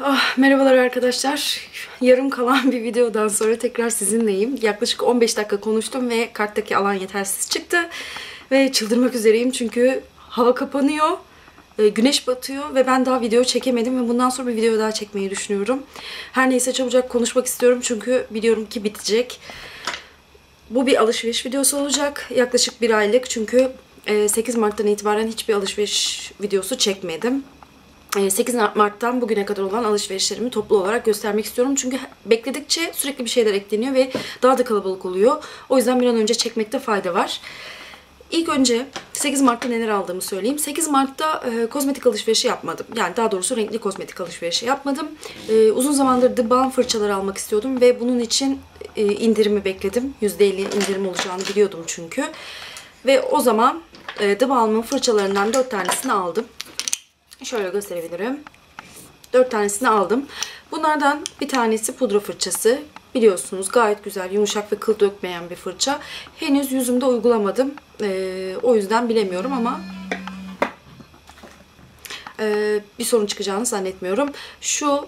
Ah, merhabalar arkadaşlar. Yarım kalan bir videodan sonra tekrar sizinleyim. Yaklaşık 15 dakika konuştum ve karttaki alan yetersiz çıktı. Ve çıldırmak üzereyim çünkü hava kapanıyor, e, güneş batıyor ve ben daha video çekemedim ve bundan sonra bir video daha çekmeyi düşünüyorum. Her neyse çabucak konuşmak istiyorum çünkü biliyorum ki bitecek. Bu bir alışveriş videosu olacak. Yaklaşık bir aylık çünkü 8 e, Mart'tan itibaren hiçbir alışveriş videosu çekmedim. 8 ee, Mart'tan bugüne kadar olan alışverişlerimi toplu olarak göstermek istiyorum. Çünkü bekledikçe sürekli bir şeyler ekleniyor ve daha da kalabalık oluyor. O yüzden bir an önce çekmekte fayda var. İlk önce 8 Mart'ta neler aldığımı söyleyeyim. 8 Mart'ta e, kozmetik alışverişi yapmadım. Yani daha doğrusu renkli kozmetik alışverişi yapmadım. E, uzun zamandır The Balm fırçaları almak istiyordum ve bunun için e, indirimi bekledim. %50 indirim olacağını biliyordum çünkü. Ve o zaman e, The Balm'ın fırçalarından 4 tanesini aldım. Şöyle gösterebilirim. 4 tanesini aldım. Bunlardan bir tanesi pudra fırçası. Biliyorsunuz gayet güzel, yumuşak ve kıl dökmeyen bir fırça. Henüz yüzümde uygulamadım. Ee, o yüzden bilemiyorum ama e, bir sorun çıkacağını zannetmiyorum. Şu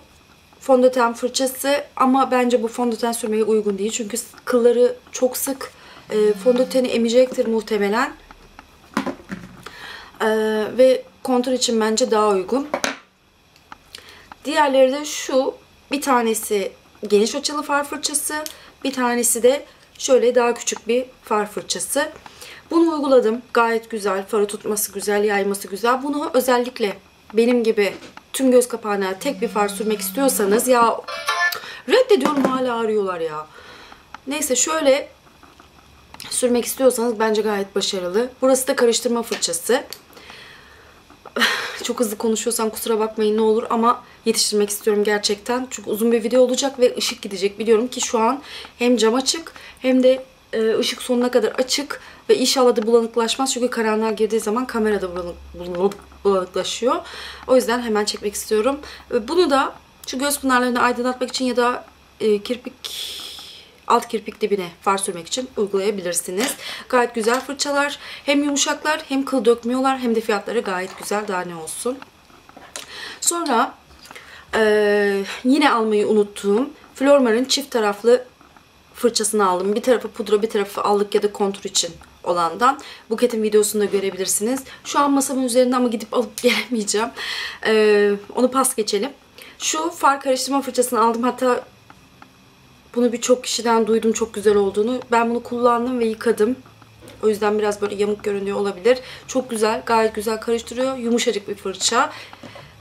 fondöten fırçası ama bence bu fondöten sürmeye uygun değil. Çünkü kılları çok sık e, fondöteni emecektir muhtemelen. E, ve kontur için bence daha uygun. Diğerleri de şu. Bir tanesi geniş açılı far fırçası. Bir tanesi de şöyle daha küçük bir far fırçası. Bunu uyguladım. Gayet güzel. Farı tutması güzel, yayması güzel. Bunu özellikle benim gibi tüm göz kapağına tek bir far sürmek istiyorsanız ya reddediyorum hala arıyorlar ya. Neyse şöyle sürmek istiyorsanız bence gayet başarılı. Burası da karıştırma fırçası. Çok hızlı konuşuyorsam kusura bakmayın ne olur ama yetiştirmek istiyorum gerçekten. Çünkü uzun bir video olacak ve ışık gidecek. Biliyorum ki şu an hem cam açık hem de e, ışık sonuna kadar açık ve inşallah da bulanıklaşmaz. Çünkü karanlığa girdiği zaman kamerada bulanık, bulanık, bulanıklaşıyor. O yüzden hemen çekmek istiyorum. Bunu da şu göz pınarlarını aydınlatmak için ya da e, kirpik alt kirpik dibine far sürmek için uygulayabilirsiniz. Gayet güzel fırçalar. Hem yumuşaklar hem kıl dökmüyorlar hem de fiyatları gayet güzel. Daha ne olsun. Sonra e, yine almayı unuttuğum Flormar'ın çift taraflı fırçasını aldım. Bir tarafı pudra bir tarafı allık ya da kontur için olandan. Buketin videosunu da görebilirsiniz. Şu an masamın üzerinde ama gidip alıp gelemeyeceğim. Ee, onu pas geçelim. Şu far karıştırma fırçasını aldım. Hatta bunu birçok kişiden duydum çok güzel olduğunu. Ben bunu kullandım ve yıkadım. O yüzden biraz böyle yamuk görünüyor olabilir. Çok güzel, gayet güzel karıştırıyor. Yumuşacık bir fırça.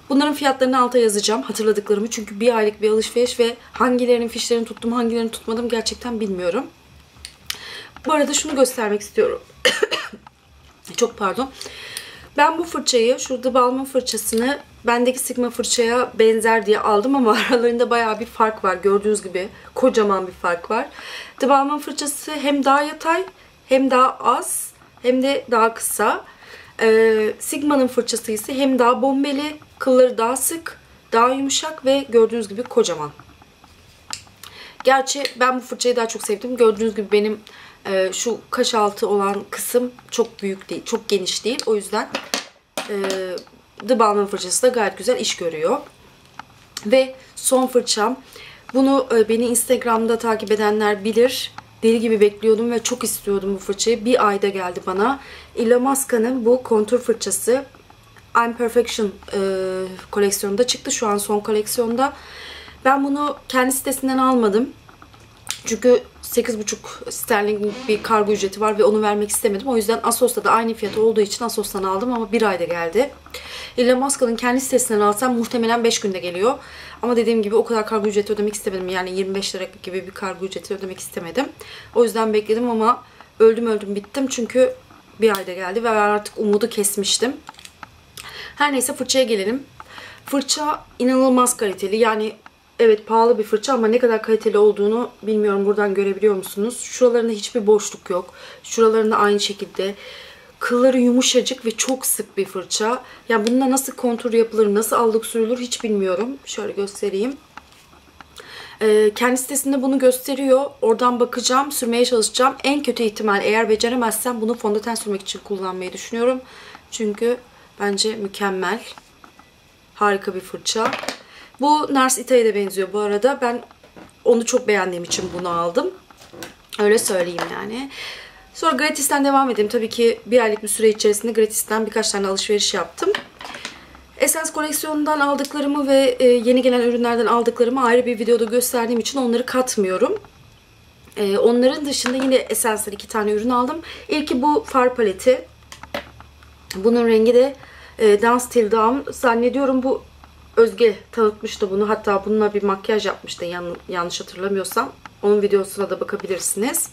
Bunların fiyatlarını alta yazacağım hatırladıklarımı. Çünkü bir aylık bir alışveriş ve hangilerinin fişlerini tuttum, hangilerini tutmadım gerçekten bilmiyorum. Bu arada şunu göstermek istiyorum. Çok pardon. Ben bu fırçayı, şurada balmın fırçasını bendeki Sigma fırçaya benzer diye aldım ama aralarında baya bir fark var. Gördüğünüz gibi kocaman bir fark var. The fırçası hem daha yatay hem daha az hem de daha kısa. Ee, Sigma'nın fırçası ise hem daha bombeli, kılları daha sık, daha yumuşak ve gördüğünüz gibi kocaman. Gerçi ben bu fırçayı daha çok sevdim. Gördüğünüz gibi benim e, şu kaş altı olan kısım çok büyük değil, çok geniş değil. O yüzden e, The Balmain fırçası da gayet güzel iş görüyor. Ve son fırçam. Bunu e, beni Instagram'da takip edenler bilir. Deli gibi bekliyordum ve çok istiyordum bu fırçayı. Bir ayda geldi bana. Illamasca'nın bu kontur fırçası I'm Perfection e, koleksiyonunda çıktı. Şu an son koleksiyonda. Ben bunu kendi sitesinden almadım. Çünkü 8,5 sterlin bir kargo ücreti var ve onu vermek istemedim. O yüzden Asos'ta da aynı fiyat olduğu için Asos'tan aldım ama bir ayda geldi. Elon Musk'ın kendi sitesinden alsam muhtemelen 5 günde geliyor. Ama dediğim gibi o kadar kargo ücreti ödemek istemedim. Yani 25 lira gibi bir kargo ücreti ödemek istemedim. O yüzden bekledim ama öldüm öldüm bittim. Çünkü bir ayda geldi ve artık umudu kesmiştim. Her neyse fırçaya gelelim. Fırça inanılmaz kaliteli. Yani Evet pahalı bir fırça ama ne kadar kaliteli olduğunu bilmiyorum. Buradan görebiliyor musunuz? Şuralarında hiçbir boşluk yok. Şuralarında aynı şekilde. Kılları yumuşacık ve çok sık bir fırça. Yani bununla nasıl kontur yapılır, nasıl allık sürülür hiç bilmiyorum. Şöyle göstereyim. Ee, kendi sitesinde bunu gösteriyor. Oradan bakacağım, sürmeye çalışacağım. En kötü ihtimal eğer beceremezsem bunu fondöten sürmek için kullanmayı düşünüyorum. Çünkü bence mükemmel. Harika bir fırça. Bu Nars Ita'ya da benziyor bu arada. Ben onu çok beğendiğim için bunu aldım. Öyle söyleyeyim yani. Sonra Gratis'ten devam edeyim. Tabii ki bir aylık bir süre içerisinde Gratis'ten birkaç tane alışveriş yaptım. Essence koleksiyonundan aldıklarımı ve e, yeni gelen ürünlerden aldıklarımı ayrı bir videoda gösterdiğim için onları katmıyorum. E, onların dışında yine Essence'den iki tane ürün aldım. İlki bu far paleti. Bunun rengi de e, Dance Till Dawn. Zannediyorum bu Özge tanıtmıştı bunu. Hatta bununla bir makyaj yapmıştı yan, yanlış hatırlamıyorsam. Onun videosuna da bakabilirsiniz.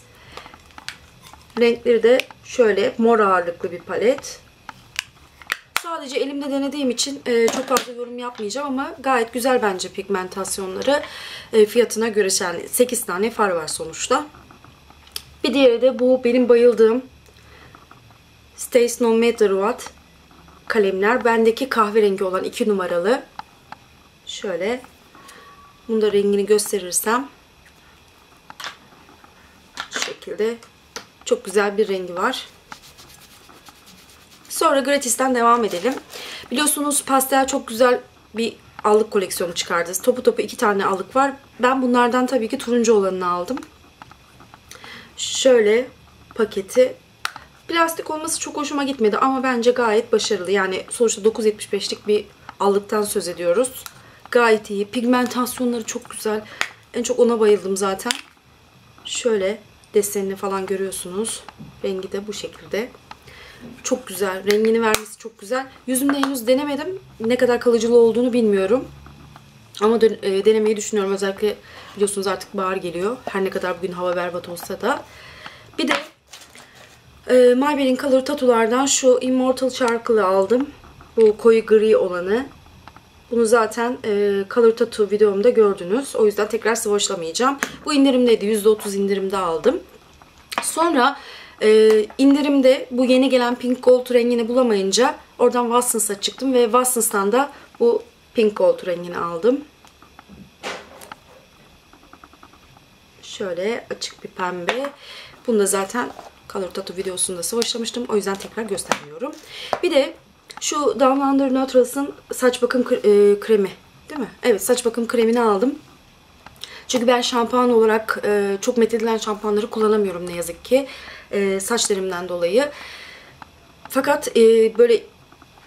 Renkleri de şöyle mor ağırlıklı bir palet. Sadece elimde denediğim için e, çok fazla yorum yapmayacağım ama gayet güzel bence pigmentasyonları e, fiyatına göre. Yani 8 tane far var sonuçta. Bir diğeri de bu benim bayıldığım Stays No Matter What kalemler. Bendeki kahverengi olan 2 numaralı. Şöyle. Bunu da rengini gösterirsem. Şu şekilde. Çok güzel bir rengi var. Sonra Gratis'ten devam edelim. Biliyorsunuz pastel çok güzel bir allık koleksiyonu çıkardı. Topu topu iki tane allık var. Ben bunlardan tabii ki turuncu olanını aldım. Şöyle paketi. Plastik olması çok hoşuma gitmedi ama bence gayet başarılı. Yani sonuçta 9.75'lik bir allıktan söz ediyoruz. Gayet iyi. Pigmentasyonları çok güzel. En çok ona bayıldım zaten. Şöyle desenini falan görüyorsunuz. Rengi de bu şekilde. Çok güzel. Rengini vermesi çok güzel. Yüzümde henüz denemedim. Ne kadar kalıcılı olduğunu bilmiyorum. Ama e, denemeyi düşünüyorum. Özellikle biliyorsunuz artık bahar geliyor. Her ne kadar bugün hava berbat olsa da. Bir de e, Maybelline Color Tattoo'lardan şu Immortal Charcoal'ı aldım. Bu koyu gri olanı. Bunu zaten e, Color Tattoo videomda gördünüz. O yüzden tekrar sıvaçlamayacağım. Bu indirimdeydi. %30 indirimde aldım. Sonra ee, indirimde bu yeni gelen Pink Gold rengini bulamayınca oradan Watsons'a çıktım ve Watsons'tan da bu Pink Gold rengini aldım. Şöyle açık bir pembe. Bunu da zaten Color Tattoo videosunda sıvaçlamıştım. O yüzden tekrar göstermiyorum. Bir de şu Down Under Naturals'ın saç bakım e, kremi. Değil mi? Evet saç bakım kremini aldım. Çünkü ben şampuan olarak e, çok methedilen şampuanları kullanamıyorum ne yazık ki e, saçlarımdan dolayı. Fakat e, böyle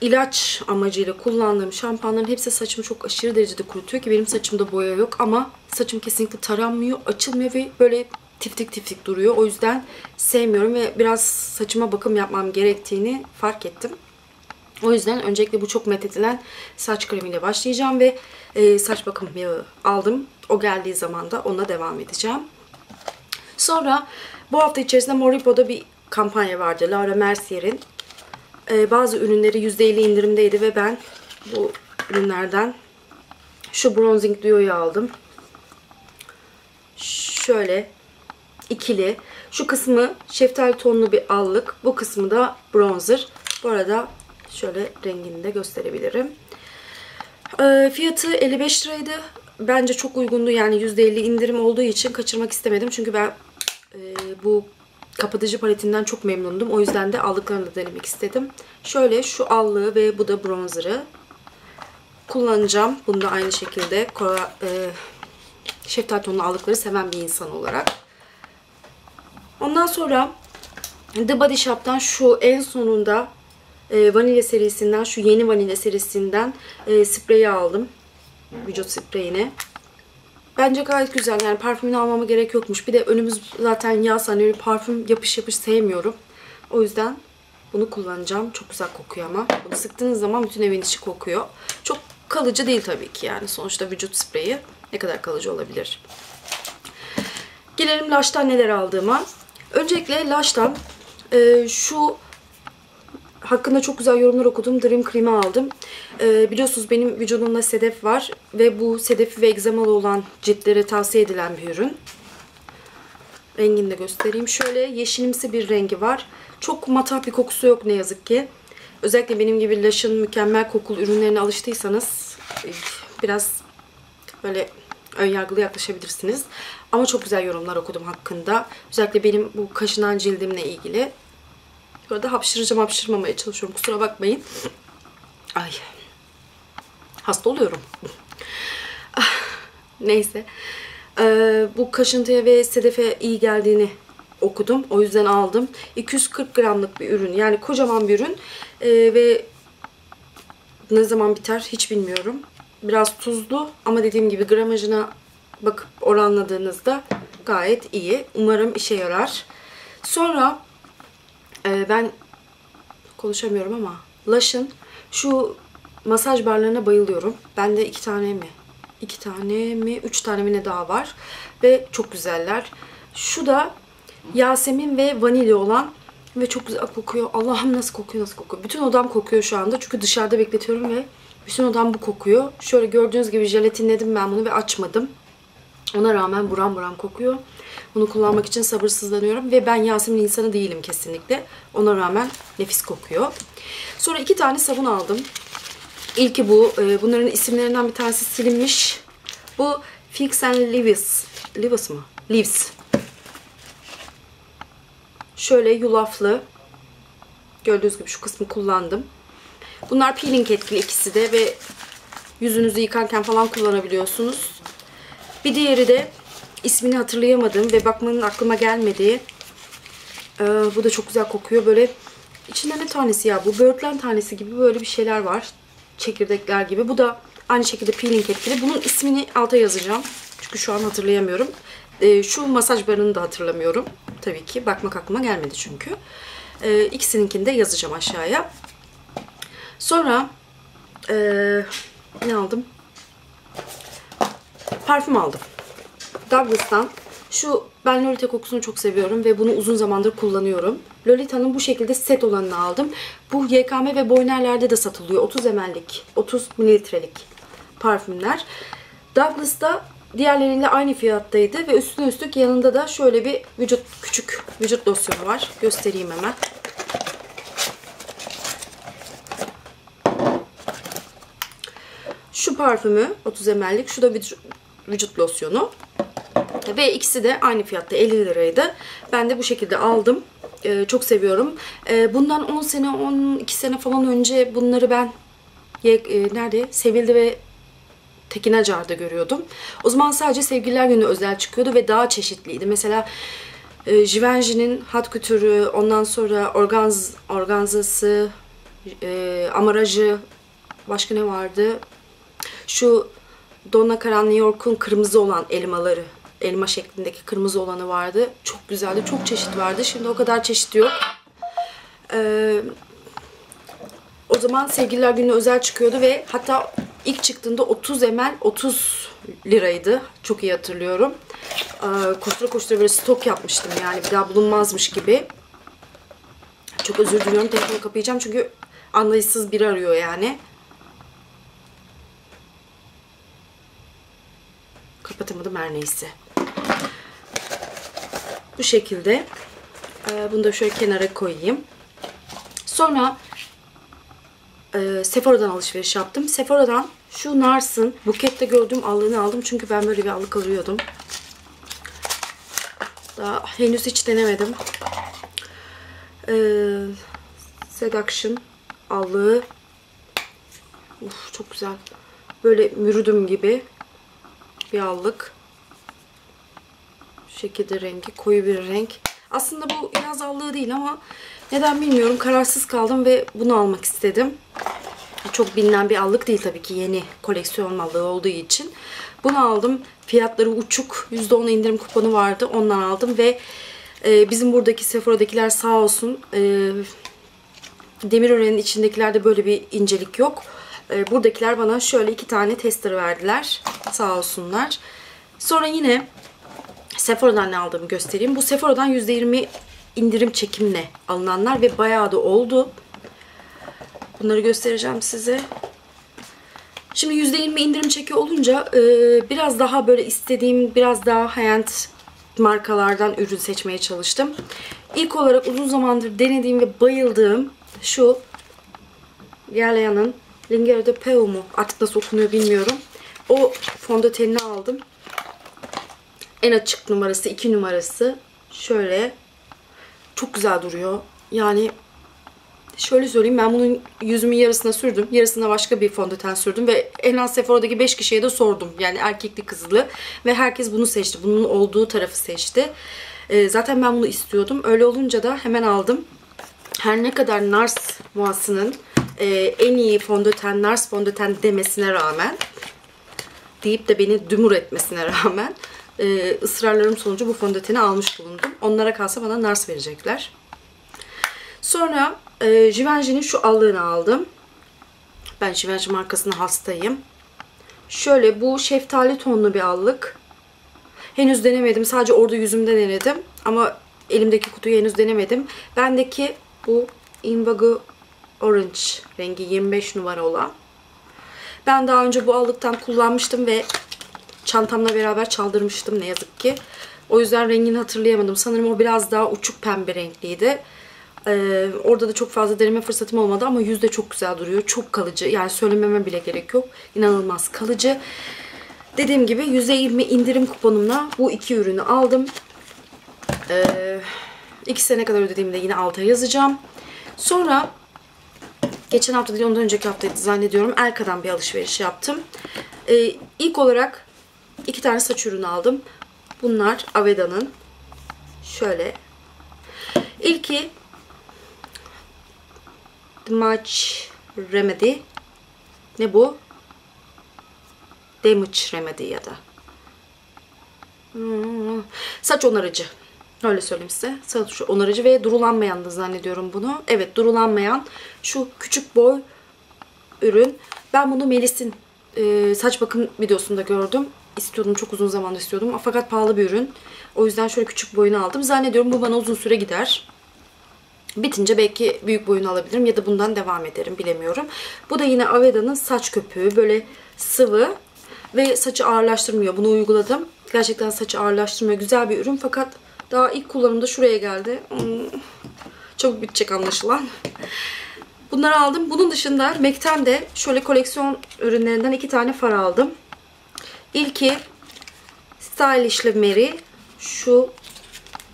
ilaç amacıyla kullandığım şampuanların hepsi saçımı çok aşırı derecede kurutuyor ki benim saçımda boya yok ama saçım kesinlikle taranmıyor, açılmıyor ve böyle tiftik tiftik duruyor. O yüzden sevmiyorum ve biraz saçıma bakım yapmam gerektiğini fark ettim. O yüzden öncelikle bu çok methedilen saç kremiyle başlayacağım ve e, saç bakım yağı aldım. O geldiği zaman da ona devam edeceğim. Sonra bu hafta içerisinde Moripo'da bir kampanya vardı. Laura Mercier'in. Ee, bazı ürünleri %50 indirimdeydi ve ben bu ürünlerden şu Bronzing Duo'yu aldım. Şöyle ikili. Şu kısmı şeftali tonlu bir allık. Bu kısmı da bronzer. Bu arada şöyle rengini de gösterebilirim. Ee, fiyatı 55 liraydı. Bence çok uygundu. Yani %50 indirim olduğu için kaçırmak istemedim. Çünkü ben e, bu kapatıcı paletinden çok memnundum. O yüzden de aldıklarını da denemek istedim. Şöyle şu allığı ve bu da bronzer'ı kullanacağım. Bunu da aynı şekilde Kora, e, şeftali tonlu aldıkları seven bir insan olarak. Ondan sonra The Body Shop'tan şu en sonunda e, vanilya serisinden, şu yeni vanilya serisinden e, spreyi aldım. Vücut spreyini. Bence gayet güzel. Yani parfümünü almama gerek yokmuş. Bir de önümüz zaten yaz. Hani parfüm yapış yapış sevmiyorum. O yüzden bunu kullanacağım. Çok güzel kokuyor ama. Bunu sıktığınız zaman bütün evin içi kokuyor. Çok kalıcı değil tabii ki yani. Sonuçta vücut spreyi ne kadar kalıcı olabilir. Gelelim Lush'tan neler aldığıma. Öncelikle Lush'tan e, şu hakkında çok güzel yorumlar okudum. Dream Cream'i aldım. Ee, biliyorsunuz benim vücudumda sedef var. Ve bu sedefi ve egzamalı olan ciltlere tavsiye edilen bir ürün. Rengini de göstereyim. Şöyle yeşilimsi bir rengi var. Çok matah bir kokusu yok ne yazık ki. Özellikle benim gibi Lush'ın mükemmel kokulu ürünlerine alıştıysanız e, biraz böyle önyargılı yaklaşabilirsiniz. Ama çok güzel yorumlar okudum hakkında. Özellikle benim bu kaşınan cildimle ilgili. Bu hapşıracağım hapşırmamaya çalışıyorum. Kusura bakmayın. Ay. Hasta oluyorum. Neyse. Ee, bu kaşıntıya ve sedefe iyi geldiğini okudum. O yüzden aldım. 240 gramlık bir ürün. Yani kocaman bir ürün. Ee, ve ne zaman biter hiç bilmiyorum. Biraz tuzlu ama dediğim gibi gramajına bakıp oranladığınızda gayet iyi. Umarım işe yarar. Sonra e, ben konuşamıyorum ama Lush'ın şu masaj barlarına bayılıyorum. Bende iki tane mi? iki tane mi? Üç tane mi ne daha var. Ve çok güzeller. Şu da Yasemin ve vanilya olan ve çok güzel kokuyor. Allah'ım nasıl kokuyor nasıl kokuyor. Bütün odam kokuyor şu anda. Çünkü dışarıda bekletiyorum ve bütün odam bu kokuyor. Şöyle gördüğünüz gibi jelatinledim ben bunu ve açmadım. Ona rağmen buram buram kokuyor. Bunu kullanmak için sabırsızlanıyorum. Ve ben Yasemin insanı değilim kesinlikle. Ona rağmen nefis kokuyor. Sonra iki tane sabun aldım. İlki bu. Ee, bunların isimlerinden bir tanesi silinmiş. Bu Fix and Leaves. Leaves mı? Leaves. Şöyle yulaflı. Gördüğünüz gibi şu kısmı kullandım. Bunlar peeling etkili ikisi de ve yüzünüzü yıkarken falan kullanabiliyorsunuz. Bir diğeri de ismini hatırlayamadım ve bakmanın aklıma gelmediği. Ee, bu da çok güzel kokuyor. Böyle içinde ne tanesi ya? Bu böğürtlen tanesi gibi böyle bir şeyler var. Çekirdekler gibi. Bu da aynı şekilde peeling etkili. Bunun ismini alta yazacağım. Çünkü şu an hatırlayamıyorum. Ee, şu masaj barını da hatırlamıyorum. Tabii ki. Bakmak aklıma gelmedi çünkü. Ee, ikisininkini de yazacağım aşağıya. Sonra ee, ne aldım? Parfüm aldım. Douglas'tan şu ben Lolita kokusunu çok seviyorum ve bunu uzun zamandır kullanıyorum. Lolita'nın bu şekilde set olanını aldım. Bu YKM ve Boyner'lerde de satılıyor. 30 ml'lik, 30 mililitrelik parfümler. Douglas'ta diğerleriyle aynı fiyattaydı ve üstüne üstlük yanında da şöyle bir vücut küçük vücut losyonu var. Göstereyim hemen. Şu parfümü 30 ml'lik, şu da vücut losyonu. Ve ikisi de aynı fiyatta 50 liraydı. Ben de bu şekilde aldım. Ee, çok seviyorum. Ee, bundan 10 sene, 12 sene falan önce bunları ben e, nerede? Sevildi ve Tekin Acar'da görüyordum. O zaman sadece Sevgililer Günü özel çıkıyordu ve daha çeşitliydi. Mesela e, Givenchy'nin hat kütürü, ondan sonra organz, organzası, e, amarajı, başka ne vardı? Şu Donna Karan New York'un kırmızı olan elmaları elma şeklindeki kırmızı olanı vardı. Çok güzeldi. Çok çeşit vardı. Şimdi o kadar çeşit yok. Ee, o zaman Sevgililer Günü özel çıkıyordu ve hatta ilk çıktığında 30 ml 30 liraydı. Çok iyi hatırlıyorum. Ee, koştura koştura böyle stok yapmıştım yani bir daha bulunmazmış gibi. Çok özür diliyorum. Telefonu kapayacağım çünkü anlayışsız biri arıyor yani. Kapatamadım her neyse. Bu şekilde. Ee, bunu da şöyle kenara koyayım. Sonra e, Sephora'dan alışveriş yaptım. Sephora'dan şu Nars'ın bukette gördüğüm allığını aldım. Çünkü ben böyle bir allık arıyordum. Daha henüz hiç denemedim. Ee, Seduction allığı. Uf, çok güzel. Böyle mürüdüm gibi bir allık. Şekilde rengi. Koyu bir renk. Aslında bu yaz allığı değil ama neden bilmiyorum. Kararsız kaldım ve bunu almak istedim. Çok bilinen bir allık değil tabii ki. Yeni koleksiyon allığı olduğu için. Bunu aldım. Fiyatları uçuk. %10 indirim kuponu vardı. Ondan aldım ve e, bizim buradaki Sephora'dakiler sağ olsun e, Demirören'in içindekilerde böyle bir incelik yok. E, buradakiler bana şöyle iki tane tester verdiler. Sağ olsunlar. Sonra yine Sephora'dan ne aldığımı göstereyim. Bu Sephora'dan %20 indirim çekimle alınanlar ve bayağı da oldu. Bunları göstereceğim size. Şimdi %20 indirim çeki olunca e, biraz daha böyle istediğim biraz daha high-end markalardan ürün seçmeye çalıştım. İlk olarak uzun zamandır denediğim ve bayıldığım şu Galea'nın Lingera de Peu mu? Artık nasıl okunuyor bilmiyorum. O fondötenini aldım. En açık numarası, 2 numarası. Şöyle. Çok güzel duruyor. Yani Şöyle söyleyeyim ben bunun yüzümün yarısına sürdüm. Yarısına başka bir fondöten sürdüm ve en az Sephora'daki 5 kişiye de sordum. Yani erkekli kızlı ve herkes bunu seçti. Bunun olduğu tarafı seçti. Ee, zaten ben bunu istiyordum. Öyle olunca da hemen aldım. Her ne kadar Nars Moas'ının e, en iyi fondöten Nars fondöten demesine rağmen deyip de beni dümür etmesine rağmen e, ısrarlarım sonucu bu fondöteni almış bulundum. Onlara kalsa bana Nars verecekler. Sonra e, Givenchy'nin şu allığını aldım. Ben Givenchy markasına hastayım. Şöyle bu şeftali tonlu bir allık. Henüz denemedim. Sadece orada yüzümde denedim. Ama elimdeki kutuyu henüz denemedim. Bendeki bu Invago Orange rengi 25 numara olan. Ben daha önce bu allıktan kullanmıştım ve çantamla beraber çaldırmıştım ne yazık ki. O yüzden rengini hatırlayamadım. Sanırım o biraz daha uçuk pembe renkliydi. Ee, orada da çok fazla deneme fırsatım olmadı ama yüzde çok güzel duruyor. Çok kalıcı. Yani söylememe bile gerek yok. İnanılmaz kalıcı. Dediğim gibi %20 indirim kuponumla bu iki ürünü aldım. Ee, iki sene kadar ödediğimde yine alta yazacağım. Sonra geçen hafta değil ondan önceki haftaydı zannediyorum. Elka'dan bir alışveriş yaptım. Ee, ilk olarak iki tane saç ürünü aldım. Bunlar Aveda'nın. Şöyle. İlki The Match Remedy. Ne bu? Damage Remedy ya da. Hmm. Saç onarıcı. Öyle söyleyeyim size. Saç onarıcı ve durulanmayan da zannediyorum bunu. Evet durulanmayan şu küçük boy ürün. Ben bunu Melis'in e, saç bakım videosunda gördüm. İstiyordum. Çok uzun zamandır istiyordum. Fakat pahalı bir ürün. O yüzden şöyle küçük boyunu aldım. Zannediyorum bu bana uzun süre gider. Bitince belki büyük boyunu alabilirim ya da bundan devam ederim bilemiyorum. Bu da yine Aveda'nın saç köpüğü. Böyle sıvı ve saçı ağırlaştırmıyor. Bunu uyguladım. Gerçekten saçı ağırlaştırmıyor. Güzel bir ürün fakat daha ilk kullanımda şuraya geldi. Hmm. Çabuk bitecek anlaşılan. Bunları aldım. Bunun dışında MAC'ten de şöyle koleksiyon ürünlerinden iki tane far aldım. İlki Stylish'li Mary. Şu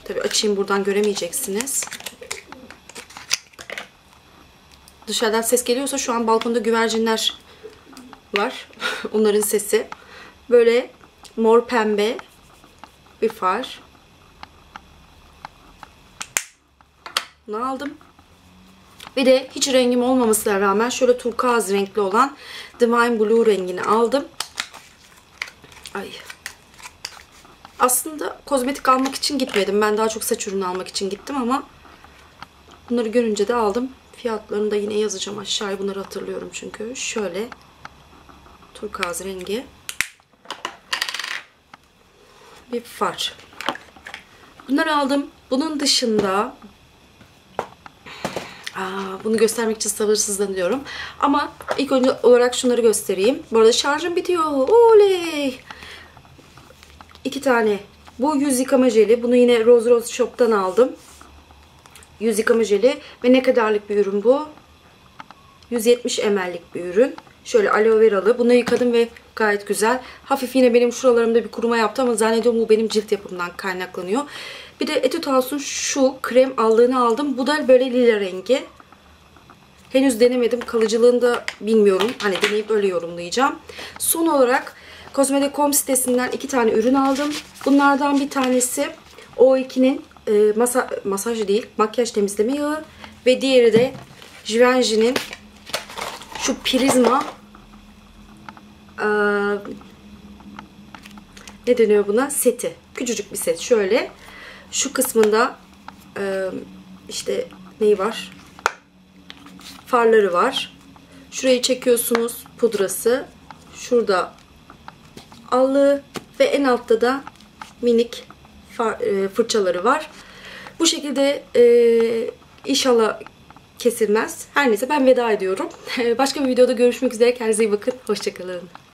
tabi açayım buradan göremeyeceksiniz. Dışarıdan ses geliyorsa şu an balkonda güvercinler var. Onların sesi. Böyle mor pembe bir far. Bunu aldım. Bir de hiç rengim olmamasına rağmen şöyle turkuaz renkli olan Divine Blue rengini aldım. Ay. Aslında kozmetik almak için gitmedim. Ben daha çok saç ürünü almak için gittim ama bunları görünce de aldım. Fiyatlarını da yine yazacağım aşağıya. Bunları hatırlıyorum çünkü. Şöyle turkuaz rengi bir far. Bunları aldım. Bunun dışında Aa, bunu göstermek için sabırsızlanıyorum. Ama ilk önce olarak şunları göstereyim. Bu arada şarjım bitiyor. Oley! İki tane. Bu yüz yıkama jeli. Bunu yine Rose Rose Shop'tan aldım. Yüz yıkama jeli. Ve ne kadarlık bir ürün bu? 170 ml'lik bir ürün. Şöyle aloe veralı. Bunu yıkadım ve gayet güzel. Hafif yine benim şuralarımda bir kuruma yaptı ama zannediyorum bu benim cilt yapımından kaynaklanıyor. Bir de Etude House'un şu krem allığını aldım. Bu da böyle lila rengi. Henüz denemedim. Kalıcılığını da bilmiyorum. Hani deneyip öyle yorumlayacağım. Son olarak Cosmede.com sitesinden iki tane ürün aldım. Bunlardan bir tanesi O2'nin e, masa, masaj değil, makyaj temizleme yağı. Ve diğeri de Givenchy'nin şu prizma e, ne deniyor buna? Seti. Küçücük bir set. Şöyle şu kısmında e, işte neyi var? Farları var. Şurayı çekiyorsunuz pudrası. Şurada allığı ve en altta da minik e, fırçaları var. Bu şekilde e, inşallah kesilmez. Her neyse ben veda ediyorum. Başka bir videoda görüşmek üzere. Kendinize iyi bakın. Hoşçakalın.